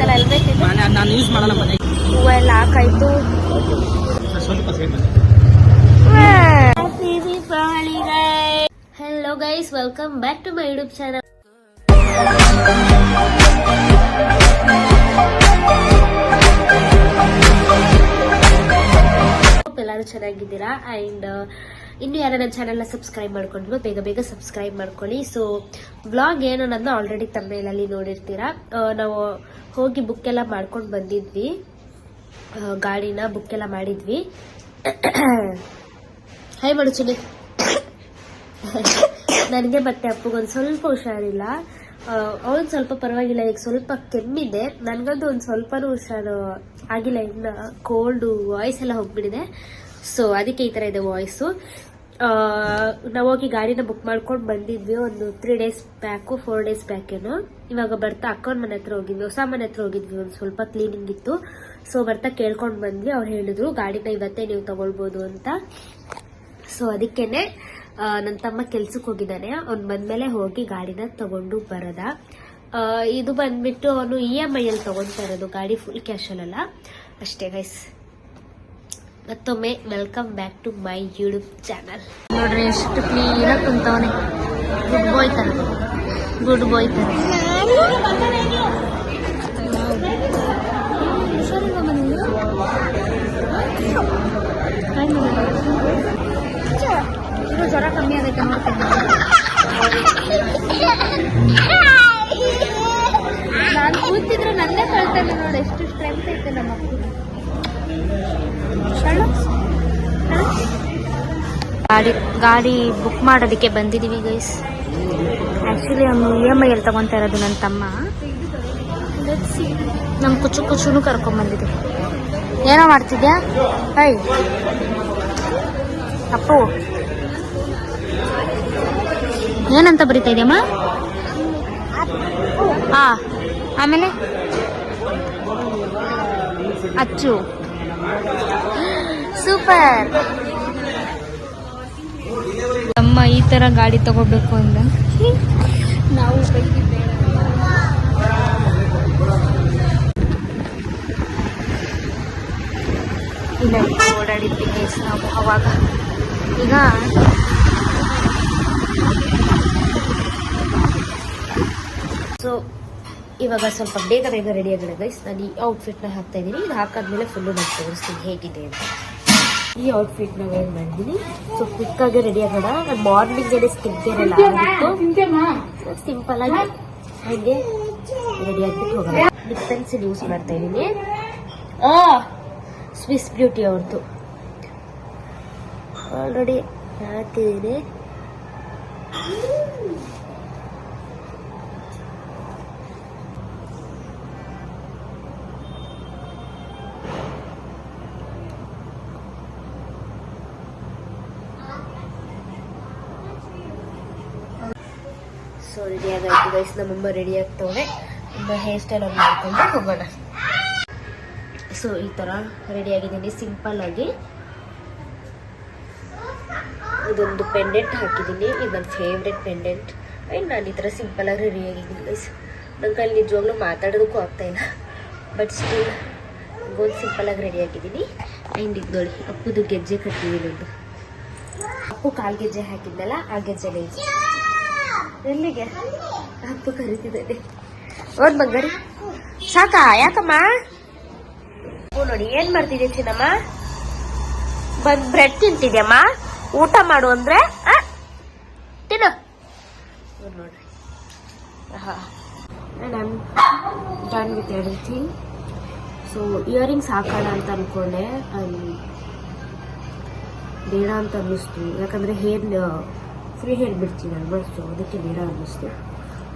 ಹಾಕಾಯ್ತಲ್ಲ helmet ನಾನು ನಾನು use ಮಾಡಲ್ಲ ಮನೆ. ಹೂವು ಎಲ್ಲ ಹಾಕಾಯ್ತು hello guys welcome back to my YouTube channel ಎಲ್ಲರೂ ಚೆನ್ನಾಗಿದ್ದೀರಾ? ಅಂಡ್ ಇನ್ನು ಯಾರು ನನ್ನ ಚಾನೆಲ್ನ ಸಬ್ಸ್ಕ್ರೈಬ್ ಮಾಡ್ಕೊಂಡ್ರು ಬೇಗ ಬೇಗ ಸಬ್ಸ್ಕ್ರೈಬ್ ಮಾಡ್ಕೊಳ್ಳಿ. ಸೊ ಬ್ಲಾಗ್ ಏನು ಅನ್ನೋದನ್ನ ಆಲ್ರೆಡಿ ತಮ್ಮೇಲಲ್ಲಿ ನೋಡಿರ್ತೀರಾ. ನಾವು ಹೋಗಿ ಬುಕ್ ಎಲ್ಲ ಮಾಡ್ಕೊಂಡು ಬಂದಿದ್ವಿ. ಗಾಡಿನ ಬುಕ್ ಎಲ್ಲ ಮಾಡಿದ್ವಿ. ಹಾಯ್ ಮಾಡು ಚುನಿ ನನಗೆ ಮತ್ತೆ ಅಪ್ಪಗೊಂದು ಸ್ವಲ್ಪ ಹುಷಾರಿಲ್ಲ. ಅವನು ಸ್ವಲ್ಪ ಪರವಾಗಿಲ್ಲ, ಈಗ ಸ್ವಲ್ಪ ಕೆಮ್ಮಿದೆ. ನನಗಂತೂ ಒಂದು ಸ್ವಲ್ಪನೂ ಹುಷಾರು ಆಗಿಲ್ಲ. ಇನ್ನು ಕೋಲ್ಡು ವಾಯ್ಸ್ ಎಲ್ಲ ಹೋಗ್ಬಿಟ್ಟಿದೆ. ಸೊ ಅದಕ್ಕೆ ಈ ಥರ ಇದೆ ವಾಯ್ಸು ನಾವು ಹೋಗಿ ಗಾಡಿನ ಬುಕ್ ಮಾಡ್ಕೊಂಡು ಬಂದಿದ್ವಿ. ಒಂದು three days back four days ಬ್ಯಾಕೇನು ಇವಾಗ ಬರ್ತಾ ಅಕ್ಕನ ಮನೆ ಹತ್ರ ಹೋಗಿದ್ವಿ. ಹೊಸ ಮನೆ ಹತ್ರ ಹೋಗಿದ್ವಿ. ಒಂದು ಸ್ವಲ್ಪ ಕ್ಲೀನಿಂಗ್ ಇತ್ತು. ಸೊ ಬರ್ತಾ ಕೇಳ್ಕೊಂಡು ಬಂದ್ವಿ. ಅವ್ರು ಹೇಳಿದ್ರು, ಗಾಡಿನ ಇವತ್ತೇ ನೀವು ತಗೊಳ್ಬೋದು ಅಂತ. ಸೊ ಅದಕ್ಕೇನೆ ನನ್ನ ತಮ್ಮ ಕೆಲ್ಸಕ್ಕೆ ಹೋಗಿದ್ದಾನೆ. ಅವ್ನು ಬಂದ್ಮೇಲೆ ಹೋಗಿ ಗಾಡಿನ ತಗೊಂಡು ಬರದ. ಇದು ಬಂದ್ಬಿಟ್ಟು ಅವನು ಇ ಎಂ ಐ ಅಲ್ಲಿ ತಗೊಂತಾ ಇರೋದು. ಗಾಡಿ ಫುಲ್ ಕ್ಯಾಶಲ್ಲ ಅಷ್ಟೇ ಗೈಸ್ ಮತ್ತೊಮ್ಮೆ welcome back to my YouTube channel ನೋಡ್ರಿ ಎಷ್ಟು ಕ್ಲೀನಾಗಿ ಕುಂತವನೆ. ಗುಡ್ ಬಾಯ್ ತರ. ಗುಡ್ ಬಾಯ್ ತರ. ಗಾಡಿ ಗಾಡಿ ಬುಕ್ ಮಾಡೋದಕ್ಕೆ ಬಂದಿದ್ದೀವಿ ಗೈಸ್ ಆ್ಯಕ್ಚುಲಿ ಅವನು ಇ ಎಂ ಐಯಲ್ಲಿ ಅಲ್ಲಿ ತಗೊತಾ ಇರೋದು ನನ್ನ ತಮ್ಮ. ನಮ್ಮ ಕುಚ್ಚು ಕುಚ್ಚುನು ಕರ್ಕೊಂಬಂದಿದೆ ಏನೋ ಮಾಡ್ತಿದ್ಯಾ? ಐ ಅಪ್ಪು. ಏನಂತ ಬರಿತಾ ಇದೆಯಮ್ಮ? ಆ, ಆಮೇಲೆ? ಅಚ್ಚು. ಸೂಪರ್ ಅಮ್ಮ ಈ ತರ ಗಾಡಿ ತಗೋಬೇಕು ಅಂತ ನಾವು ಇಲ್ಲ ನಾವು ಅವಾಗ. ಈಗ ಸೊ ಇವಾಗ ಸ್ವಲ್ಪ ಬೇಗ ಬೇಗ ರೆಡಿ ಆಗಿದೆ ಗೈಸ್ ನಾನು ಈ ಔಟ್ಫಿಟ್ನ ಹಾಕ್ತಾ ಇದ್ದೀನಿ. ಇದು ಹಾಕಾದ್ಮೇಲೆ ಫುಲ್ಲು ನಾನು ತೋರಿಸ್ತೀನಿ ಹೇಗಿದೆ ಅಂತ. ಈ ಔಟ್ಫಿಟ್ನ ವೇರ್ ಮಾಡಿದ್ದೀನಿ ಸೊ ಕ್ವಿಕ್ಕಾಗಿ ರೆಡಿ ಆಗೋಣ. ನಾನು ಮಾರ್ನಿಂಗ್ಗೆ ಸ್ಕಿನ್ ಕೇರ್ ಎಲ್ಲ ಆಗಿತ್ತು ಸಿಂಪಲ್ ಆಗಿ ಹಾಗೆ ರೆಡಿ ಆಗ್ಬಿಟ್ಟು ಹೋಗೋಣ. ಲಿಪ್ ಪೆನ್ಸಿಲ್ ಯೂಸ್ ಮಾಡ್ತಾ ಇದ್ದೀನಿ ಸ್ವಿಸ್ ಬ್ಯೂಟಿ ಅವ್ರದ್ದು ಆಲ್ರೆಡಿ ಹಾಕಿದ್ದೀನಿ ಸೊ ರೆಡಿ ಆಗಾಯ್ತು ಗೈಸ್ ನಮ್ಮಮ್ಮ ರೆಡಿ ಆಗ್ತವ್ರೆ. ನಮ್ಮ ಹೇರ್ ಸ್ಟೈಲ್ ಅನ್ನು ಮಾಡ್ಕೊಂಡು ಹೋಗೋಣ. ಸೊ ಈ ಥರ ರೆಡಿ ಆಗಿದ್ದೀನಿ. ಸಿಂಪಲ್ ಆಗಿ. ಇದೊಂದು ಪೆಂಡೆಂಟ್ ಹಾಕಿದ್ದೀನಿ. ಇದು ನನ್ನ ಫೇವ್ರೆಟ್ ಪೆಂಡೆಂಟ್ ಆ್ಯಂಡ್ ನಾನು ಈ ಥರ ಸಿಂಪಲ್ ಆಗಿ ರೆಡಿ ಆಗಿದ್ದೀನಿ ಗೈಸ್ ನಂಗೆ ಅಲ್ಲಿ ನಿಜವಾಗ್ಲೂ ಮಾತಾಡೋದಕ್ಕೂ ಆಗ್ತಾ ಇಲ್ಲ. ಬಟ್ ಸ್ಟಿಲ್ ಗೋಲ್ ಸಿಂಪಲ್ ಆಗಿ ರೆಡಿ ಆಗಿದ್ದೀನಿ. ಆ್ಯಂಡ್ ಇದು ನೋಡಿ, ಅಪ್ಪುದು ಗೆಜ್ಜೆ ಕಟ್ಟಿದ್ದೀನಿ ಅಪ್ಪು ಕಾಲು ಗೆಜ್ಜೆ ಹಾಕಿದ್ನಲ್ಲ, ಆ ಗೆಜ್ಜೆ ಗೆಜ್ಜೆ ಎಲ್ಲಿಗೆ? ಅಪ್ಪು ಕರಿತಿದ್ದಾನೆ ಓದ್ ಬಂಗಾರಿ. ಸಾಕಾ? ಯಾಕಮ್ಮ? ನೋಡಿ, ಏನ್ ಮಾಡ್ತಿದ್ಯ ಚಿನ್ನಮ್ಮ? ಬಂದ್ ಬ್ರೆಡ್ ತಿಂತಿದ್ಯಮ್ಮ? ಊಟ ಮಾಡು ಅಂದ್ರೆ ತಿನ್ನ. ನೋಡ್ರಿ. Done with everything. So, earrings ಹಾಕೋಣ ಅಂತ ಅನ್ಕೊಂಡೆ. ಬೇಡ ಅಂತ ಅನ್ನಿಸ್ತು. ಯಾಕಂದ್ರೆ ಹೇರ್ ಫ್ರೀ ಹೇರ್ ಬಿಡ್ತೀನಿ ನಾನು ಸೊ ಅದಕ್ಕೆ ಬೇಡ ಅನ್ನಿಸ್ತು.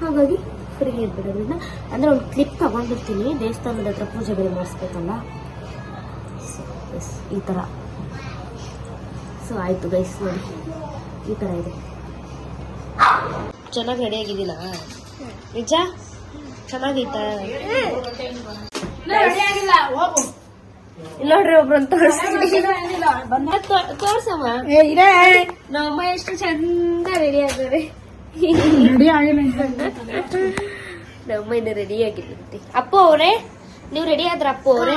ಹಾಗಾಗಿ ಫ್ರೀ ಹೇರ್ ಬಿಡೋದ್ರಿಂದ, ಅಂದರೆ ಒಂದು ಕ್ಲಿಪ್ ತಗೊಂಡಿರ್ತೀನಿ, ದೇವಸ್ಥಾನದ ಹತ್ರ ಪೂಜೆ ಬೇರೆ ಮಾಡಿಸ್ಬೇಕಲ್ಲ ಎಸ್ ಈ ಥರ ಸೊ ಆಯಿತು ಗೈಸ್ ನೋಡಿ. ಈ ಥರ ಇದೆ. ಚೆನ್ನಾಗಿ ರೆಡಿ ಆಗಿದ್ದೀನಾ ನಿಜ? ಚೆನ್ನಾಗೈತಾ? ಇಲ್ಲಿ ನೋಡ್ರಿ ಒಬ್ರನ್ನ ತೋರಿಸ್ತೀನಿ ತೋರ್ಸಮ್ಮ. ನಮ್ಮ ಎಷ್ಟು ಚಂದ ರೆಡಿ ಆಗ್ತಾರೆ ನಮ್ಮಮ್ಮ ಇನ್ನು. ರೆಡಿ ಆಗಿಲ್ಲಂತೆ ಅಪ್ಪ ಅವರೇ ನೀವು ರೆಡಿ ಆದ್ರ ಅಪ್ಪ ಅವ್ರೆ?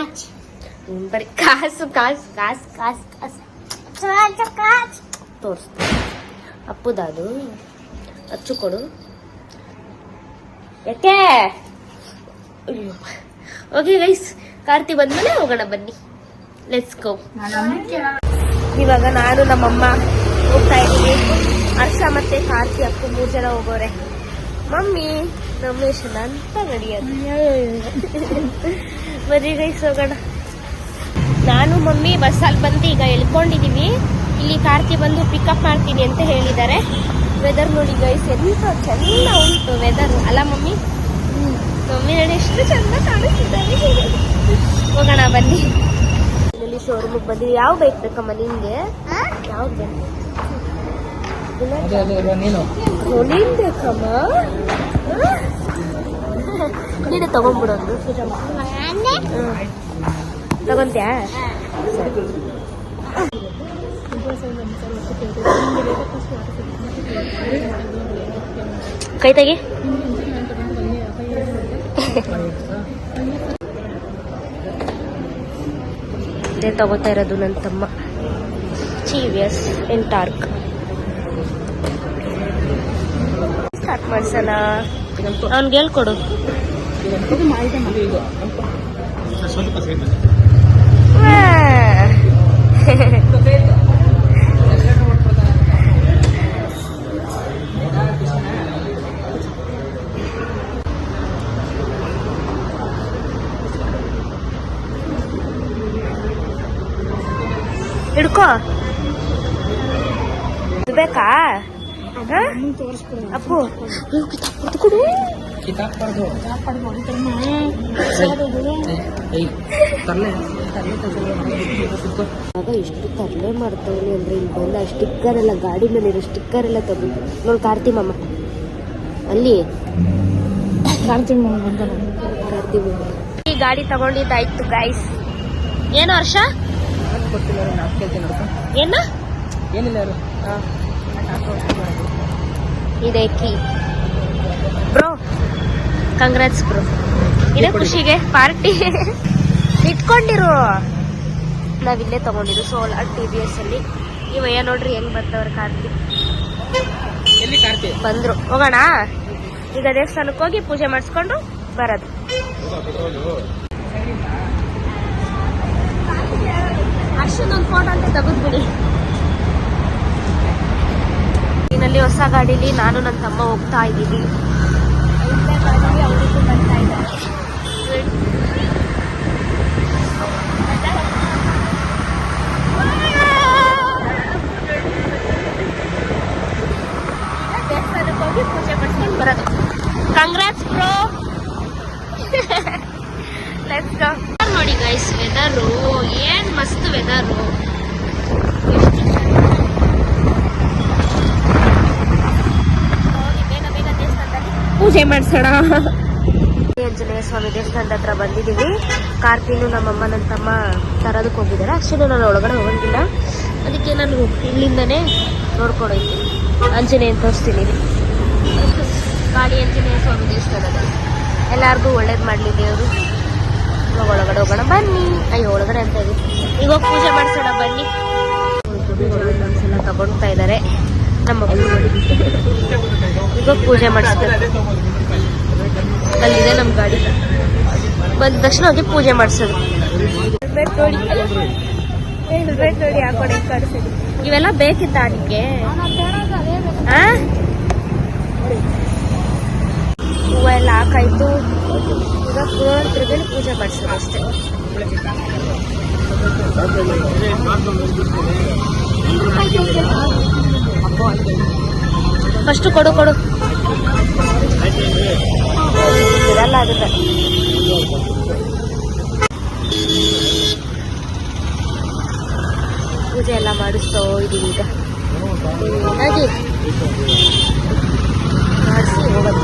ಬರೀ ಕಾಸು ಕಾಸು ಕಾಸು ಕಾಸು ಕಾಸು. ತೋರ್ಸ್ ಅಪ್ಪುದದು ಅಚ್ಚು ಕೊಡು. ಯಾಕೆ? ಓಕೆ ಗೈಸ್ ಕಾರ್ತಿ ಬಂದ್ಮೇಲೆ ಹೋಗೋಣ ಬನ್ನಿ. ಲೆಟ್ಸ್ ಗೋ ಇವಾಗ ನಾನು ನಮ್ಮಮ್ಮ ಹೋಗ್ತಾ ಇದ್ದೀವಿ. ಹರ್ಷ ಮತ್ತೆ ಕಾರ್ತಿ ಅಪ್ಪ ಮೂರ್ ಜನ ಹೋಗೋರೆ. ಮಮ್ಮಿ, ರಮೇಶ್ ಅಂತ ನಡೆಯೋದು. ಬರೀ ಗೈಸ್ ಹೋಗೋಣ. ನಾನು, ಮಮ್ಮಿ ಬಸ್ಸಲ್ಲಿ ಬಂದು ಈಗ ಎಳ್ಕೊಂಡಿದೀವಿ. ಇಲ್ಲಿ ಕಾರ್ತಿ ಬಂದು ಪಿಕಪ್ ಮಾಡ್ತೀನಿ ಅಂತ ಹೇಳಿದ್ದಾರೆ. ವೆದರ್ ನೋಡಿ ಗೈಸ್ ಎಂತ ಚೆನ್ನ ಉಂಟು ವೆದರ್ ಅಲ್ಲ ಮಮ್ಮಿ? ಮಮ್ಮಿ ನೋಡಿ ಎಷ್ಟು ಚಂದ ಕಾಣಿಸ್ತಿದ್ದಾರೆ ಹೋಗೋಣ ಬನ್ನಿ. ಇಲ್ಲಿ ಶೋರೂಮಿಗೆ ಬಂದಿವಿ. ಯಾವ ಬೈಕ್ ಬೇಕಮ್ಮ ನಿಂಗೆ ಯಾವ್ದು ಬೇಕು? ನೀನ್. ಬೇಕಮ್ಮ. ನೀನೆ ತಗೊಂಡ್ಬಿಡೋದು. ತಗೊಂತ್ಯಾ? ಕೈ ತೆಗಿ. ಇದೇ ತಗೋತಾ ಇರೋದು ನನ್ನ ತಮ್ಮ. ಚೀವಿಯಸ್ ಎಂಟಾರ್ಕ್ ಸ್ಟಾರ್ಟ್ ಮಾಡ್ಸೋಣ. ಅವ್ನಿಗೆ ಹೇಳ್ಕೊಡು. ಸ್ವಲ್ಪ ಹಿಡ್ಕೋ. ಬೇಕಾ? ಅಪ್ಪು. ಇದು ಕೊಡು ಆಗ ಎಷ್ಟು ತರಲೆ ಮಾಡ್ತಾವನೆ ಅಂದ್ರೆ ಇಲ್ಲಿ ಬಂದ ಸ್ಟಿಕ್ಕರ್ ಎಲ್ಲ ಗಾಡಿ ಮೇಲೆ ಇರೋ ಸ್ಟಿಕ್ಕರ್ ಎಲ್ಲ ತಗೋ. ನೋಡಿ ಕಾರ್ತಿ ಮಾಮ. ಅಲ್ಲಿ. ಕಾರ್ತಿ ಕಾರ್ತಿ ಈ ಗಾಡಿ ತಗೊಂಡಿದ್ದಾಯ್ತು ಗಾಯ್ಸ್ ಏನು ಹರ್ಷ? ಕೊಟ್ಟಿಲ್ಲ ನಾಲ್ಕು ಕೇಳ್ತೀನಿ ನೋಡ್ಕೊ ಏನ? ಏನಿಲ್ಲ ಯಾರು ಇದೆ ಕೀ. ಬ್ರೋ. Congrats bro. ಇದೇ ಖುಷಿಗೆ ಪಾರ್ಟಿ. ಇಟ್ಕೊಂಡಿರು ನಾವಿಲ್ಲೇ ತಗೊಂಡಿದ್ದು ಸೋಲಾರ್ ಟಿ ಬಿ ಎಸ್ ಅಲ್ಲಿ. ಇವಯ್ಯ ನೋಡ್ರಿ ಹೆಂಗ್ ಬರ್ತವ್ರ ಕಾರ್ತಿ. ಬಂದ್ರು. ಹೋಗೋಣ? ಈಗ ದೇವಸ್ಥಾನಕ್ಕೆ ಹೋಗಿ ಪೂಜೆ ಮಾಡಿಸ್ಕೊಂಡು ಬರೋದು. ಅಷ್ಟೊಂದೊಂದು ಫೋಟೋ ಅಂತ ತೆಗೆದ್ಬಿಡಿ. ಇನ್ನಲ್ಲಿ ಹೊಸ ಗಾಡೀಲಿ ನಾನು ನನ್ನ ತಮ್ಮ ಹೋಗ್ತಾ ಇದ್ದೀನಿ ಪೂಜೆ ಮಾಡಿಸ್ಕೊಂಡು ಬರೋದು ಲೆಟ್ಸ್ ನೋಡಿ ಗೈಸ್ ವೆದರು ಏನ್ ಮಸ್ತ್ ವೆದರು ಪೂಜೆ ಮಾಡ್ಸೋಣ. ಆಂಜನೇಯ ಸ್ವಾಮಿ ದೇವಸ್ಥಾನದ ಹತ್ರ ಬಂದಿದ್ದೀವಿ. ಕಾರ್ತಿನು ನಮ್ಮಮ್ಮ ನನ್ನ ತಮ್ಮ ತರೋದಕ್ಕೆ ಹೋಗಿದ್ದಾರೆ. ಅಷ್ಟೇ ನಾನು ಒಳಗಡೆ ಹೋಗಂಗಿಲ್ಲ. ಅದಕ್ಕೆ ನಾನು ಇಲ್ಲಿಂದನೇ ನೋಡ್ಕೊಂಡು ಹೋಗ್ತೀನಿ. ಆಂಜನೇಯ ತೋರಿಸ್ತೀನಿ. ಗಾಡಿ ಆಂಜನೇಯ ಸ್ವಾಮಿ ದೇವಸ್ಥಾನದಲ್ಲಿ. ಎಲ್ಲಾರ್ಗೂ ಒಳ್ಳೇದು ಮಾಡಲಿ ದೇವರು. ಒಳಗಡೆ ಹೋಗೋಣ, ಬನ್ನಿ. ಅಯ್ಯೋ, ಒಳಗಡೆ ಅಂತ ಇದೆ ಇವಾಗ ಪೂಜೆ ಮಾಡಿಸೋಣ, ಬನ್ನಿ. ತಗೊಳ್ತಾ ಇದ್ದಾರೆ ನಮ್ಮ ಇವಾಗ ಪೂಜೆ ಮಾಡಿಸ್ತಾರೆ ಅಲ್ಲಿದೆ ನಮ್ಮ ಗಾಡಿ. ಬಂದ ತಕ್ಷಣ ಹೋಗಿ ಪೂಜೆ ಮಾಡಿಸೋದು. ಇವೆಲ್ಲ ಬೇಕಿತ್ತ ಅದಕ್ಕೆ ಆ? ಹೂವು ಎಲ್ಲ ಹಾಕಾಯ್ತು. ಪುರೋಹಿತರಿಗೆ ಪೂಜೆ ಮಾಡಿಸೋದು ಅಷ್ಟೇ. ಫಸ್ಟು ಕೊಡು ಕೊಡು. ಇರಲ್ಲ ಅದಕ್ಕೆ ಪೂಜೆ ಎಲ್ಲ ಮಾಡಿಸ್ತೋ ಇದೀವಿ ಈಗ. ಹಾಗೆ. ಮಾಡಿಸಿ ಹೋಗೋದು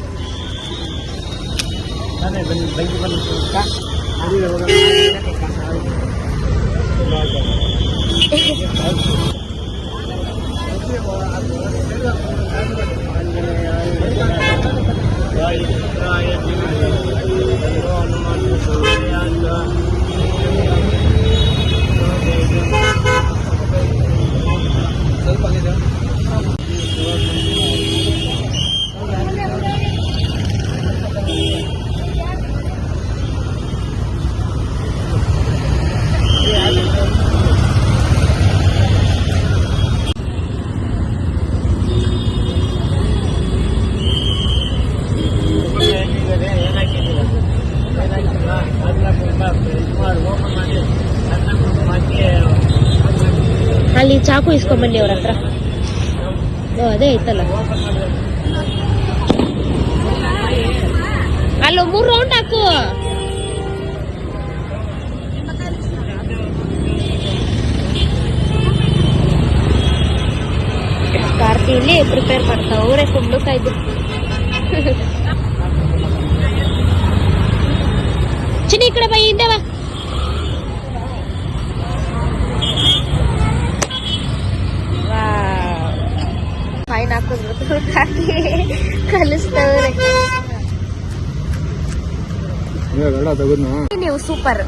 ಅದೇ ಬನ್ನಿ ಬೈಕ್ ಬಂದು ಅಲ್ಲಿಗೆ ಹೋಗೋಣ. ಅಲ್ಲಿ ಚಾಕು ಅವ್ರ ಹತ್ರ. ಅದೇ ಐತಲ್ಲ. ಅಲ್ಲ, ಮೂರು ರೌಂಡ್ ಹಾಕು. ಇಲ್ಲಿ ಪ್ರಿಪೇರ್ ಮಾಡ್ತಾವ್ರೆ ಕುಂಬಳಕಾಯ್ದು ಚಿನ್ನಿ ಈ ಕಡೆ ಬೈ ಹಿಂದೆ ಬಾ ಫೈನ್ ಹಾಕಿ ಕಲಿಸ್ತವ್ರೆ. ತೆಗೆದ್ನಾ ನೀವು ಸೂಪರ್.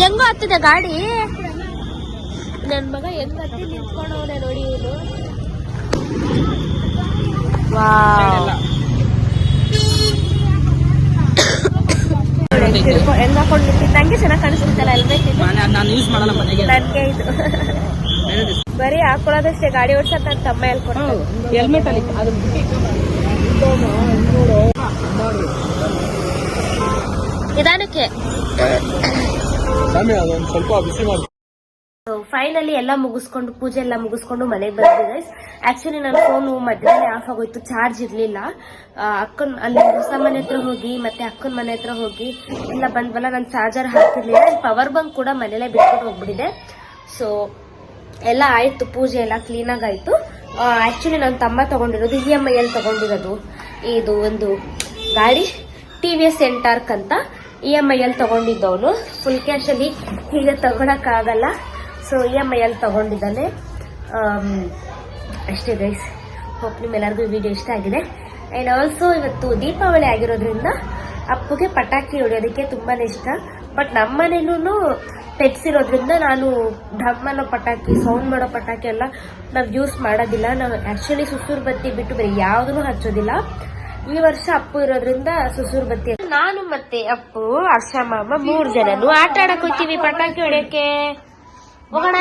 ಹೆಂಗೋ ಹತ್ತಿದೆ ಗಾಡಿ? ನನ್ನ ಮಗ ಹೆಂಗ್ ಹತ್ತಿ ನಿಂತ್ಕೊಂಡವನೆ ನೋಡಿ ಇವನು. ಹೆಂಗ್ ಹಾಕೊಂಡು ನಿಂತಿದ್ದ ನಂಗೆ ಚೆನ್ನಾಗಿ ಕಾಣಿಸುತ್ತಲ್ಲ ಹೆಲ್ಮೆಟ್ ನನ್ಗೆ ಇದು. ಬರೀ ಹಾಕೊಳ್ಳೋದಷ್ಟೇ ಗಾಡಿ ಓಡಿಸಕ್ ನನ್ನ ತಮ್ಮ ಹೇಳ್ಕೊಡ್ತಾನೆ ಹೆಲ್ಮೆಟ್ ಅಲ್ಲಿ ಅದು ನಿಧಾನಕ್ಕೆ. ಸ್ವಾಮಿ ಅದೊಂದು ಸ್ವಲ್ಪ ಬಿಸಿ ಮಾಡಿ. ಫೈನಲಿ ಎಲ್ಲ ಮುಗಿಸ್ಕೊಂಡು ಪೂಜೆ ಎಲ್ಲ ಮುಗಿಸ್ಕೊಂಡು ಮನೆಗೆ ಬರ್ತೀವಿ ಗೈಸ್ ಆಕ್ಚುಲಿ ನನ್ನ ಫೋನು ಮಧ್ಯಾಹ್ನ ಆಫ್ ಆಗೋಯ್ತು ಚಾರ್ಜ್ ಇರಲಿಲ್ಲ. ಅಕ್ಕನ್ ಅಲ್ಲಿ ಹೊಸ ಮನೆ ಹತ್ರ ಹೋಗಿ ಮತ್ತೆ ಅಕ್ಕನ ಮನೆ ಹತ್ರ ಹೋಗಿ ಎಲ್ಲ ಬಂದ್ವಲ್ಲ ನಾನು ಚಾರ್ಜರ್ ಹಾಕಿರ್ಲಿಲ್ಲ ಪವರ್ ಬ್ಯಾಂಕ್ ಕೂಡ ಮನೇಲೆ ಬಿಟ್ಬಿಟ್ಟು ಹೋಗ್ಬಿಟ್ಟಿದೆ. ಸೊ ಎಲ್ಲ ಆಯ್ತು, ಪೂಜೆ ಎಲ್ಲ ಕ್ಲೀನಾಗಿ ಆಯ್ತು ಆಕ್ಚುಲಿ ನನ್ನ ತಮ್ಮ ತಗೊಂಡಿರೋದು ಇ ಎಂ ಐ ಅಲ್ಲಿ ತಗೊಂಡಿರೋದು. ಇದು ಒಂದು ಗಾಡಿ ಟಿ ವಿ ಎಸ್ ಎಂಟಾರ್ಕ್ ಅಂತ ಇ ಎಂ ಐ ಅಲ್ಲಿ ತಗೊಂಡಿದ್ದವನು. ಫುಲ್ ಕ್ಯಾಶ್ ಅಲ್ಲಿ ಹೀಗೆ ತಗೊಳಕ್ಕಾಗಲ್ಲ. ಸೊ ಇ ಎಂ ಐ ಅಲ್ಲಿ ತಗೊಂಡಿದ್ದಾನೆ. ಅಷ್ಟೇ ಗೈಸ್ ಹೋಪ್ ನಿಮ್ಮೆಲ್ಲರಿಗೂ ವಿಡಿಯೋ ಇಷ್ಟ ಆಗಿದೆ. ಆ್ಯಂಡ್ ಆಲ್ಸೋ ಇವತ್ತು ದೀಪಾವಳಿ ಆಗಿರೋದ್ರಿಂದ ಅಪ್ಪುಗೆ ಪಟಾಕಿ ಹೊಡೆಯೋದಕ್ಕೆ ತುಂಬಾನೇ ಇಷ್ಟ. ಬಟ್ ನಮ್ಮ ಪೆಟ್ಸ್ ಇರೋದ್ರಿಂದ ನಾನು ಡಮ್ ಅನ್ನೋ ಪಟಾಕಿ ಸೌಂಡ್ ಮಾಡೋ ಪಟಾಕಿ ಎಲ್ಲ ನಾವು ಯೂಸ್ ಮಾಡೋದಿಲ್ಲ. ನಾವು ಆ್ಯಕ್ಚುಲಿ ಸುಸೂರು ಬತ್ತಿ ಬಿಟ್ಟು ಬೇರೆ ಯಾವುದನ್ನು ಹಚ್ಚೋದಿಲ್ಲ. ಈ ವರ್ಷ ಅಪ್ಪು ಇರೋದ್ರಿಂದ ಸುಸೂರು ಬತ್ತಿ ನಾನು ಮತ್ತೆ ಅಪ್ಪು ಹರ್ಷ ಮಾಮ ಮೂರು ಜನನು ಆಟ ಆಡಕ್ ಹೋಗ್ತೀವಿ ಪಟಾಕಿ ಹೊಡೆಯಕ್ಕೆ ಹೋಗೋಣ?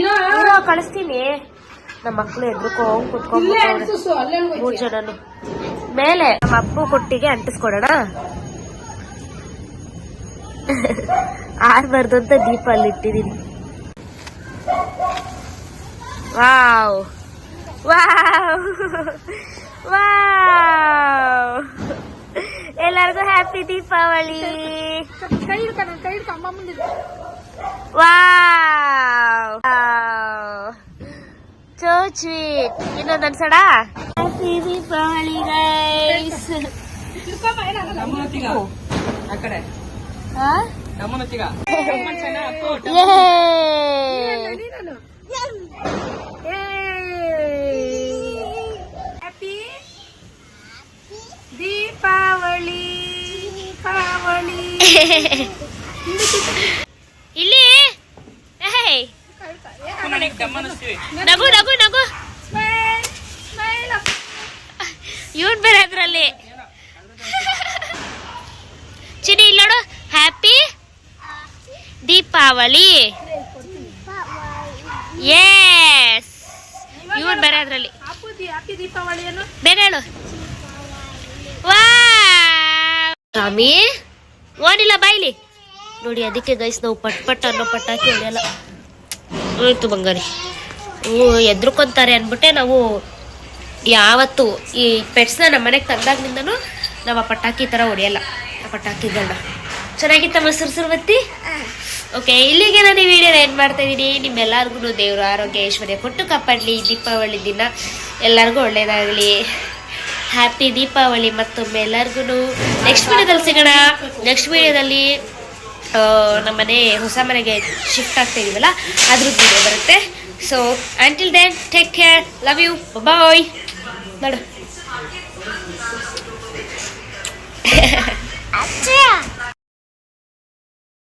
ಇರೋ ಕಳಿಸ್ತೀನಿ. ನಮ್ಮ ಮಕ್ಳು ಎದ್ರಕೋ ಹೋಗಿ ಕುತ್ಕೊಂಡು ಮೂರು ಜನನು. ಮೇಲೆ ನಮ್ಮ ಅಪ್ಪು ಕೊಟ್ಟಿಗೆ ಅಂಟಿಸ್ಕೊಡೋಣ. ಆರ್ಬಾರ್ದು ಅಂತ ದೀಪ ಅಲ್ಲಿ ಇಟ್ಟಿದ್ದೀನಿ. ವಾವ್. ವಾವ್. ವಾವ್. ಎಲ್ಲರಿಗೂ happy Deepavali. Wow. So sweet ಇನ್ನೊಂದು ಅನ್ಸಡ ಹ್ಯಾಪಿ ದೀಪಾವಳಿ ಗೈಸ್ ಆ ಕಡೆ. ನಮ್ಮನೊತ್ತಿಗ ದೀಪಾವಳಿ ದೀಪಾವಳಿ ಇಲ್ಲಿ ಏಯ್, ನಗು ನಗು ನಗು ಇವನ್ ಬೇರೆ ಅದ್ರಲ್ಲಿ ಚಿನಿ ಇಲ್ಲಿ ನೋಡು ಹ್ಯಾಪಿ ದೀಪಾವಳಿ ಎಸ್ ಇವ್ರು ಬೇರೆ ಅದರಲ್ಲಿ. ಬೇರೆ ಹೇಳು. ಸ್ವಾಮಿ ಓನಿಲ್ಲ ಬಾಯ್ಲಿ. ನೋಡಿ ಅದಕ್ಕೆ ಗೈಸ್ ನಾವು ಪಟ್ ಪಟ್ ಅನ್ನೋ ಪಟಾಕಿ ಹೊಡೆಯಲ್ಲ. ಹೋಯ್ತು ಬಂಗಾರಿ. ಎದ್ರುಕೊಂತಾರೆ ಅಂದ್ಬಿಟ್ಟೆ ನಾವು ಯಾವತ್ತು ಈ ಪೆಟ್ಸ್ನ ನಮ್ಮ ಮನೆಗೆ ತಂದಾಗ್ನಿಂದನು ನಾವು ಆ ಪಟಾಕಿ ಥರ ಹೊಡೆಯಲ್ಲ. ಆ ಪಟಾಕಿಗಳನ್ನ ಮೊಸರು ಸುರ್ಸುರ್ಬತ್ತಿ ಓಕೆ, ಇಲ್ಲಿಗೆ ನಾನು ಈ ವಿಡಿಯೋನ ಏನು ಮಾಡ್ತಾ ಇದ್ದೀನಿ. ನಿಮ್ಮೆಲ್ಲರಿಗೂ ದೇವರು ಆರೋಗ್ಯ, ಐಶ್ವರ್ಯ ಕೊಟ್ಟು ಕಾಪಾಡಲಿ. ದೀಪಾವಳಿ ದಿನ ಎಲ್ಲರಿಗೂ ಒಳ್ಳೇದಾಗಲಿ. ಹ್ಯಾಪಿ ದೀಪಾವಳಿ ಮತ್ತೊಮ್ಮೆ ಎಲ್ಲರಿಗೂ. ನೆಕ್ಸ್ಟ್ ವಿಡಿಯೋದಲ್ಲಿ ಸಿಗೋಣ. ನೆಕ್ಸ್ಟ್ ವಿಡಿಯೋದಲ್ಲಿ ನಮ್ಮ ಮನೆ ಹೊಸ ಮನೆಗೆ ಶಿಫ್ಟ್ ಆಗ್ತಾ ಇದೀವಲ್ಲ, ಅದ್ರದ್ದು ವಿಡಿಯೋ ಬರುತ್ತೆ. So until then take care love you bye ನೋಡು.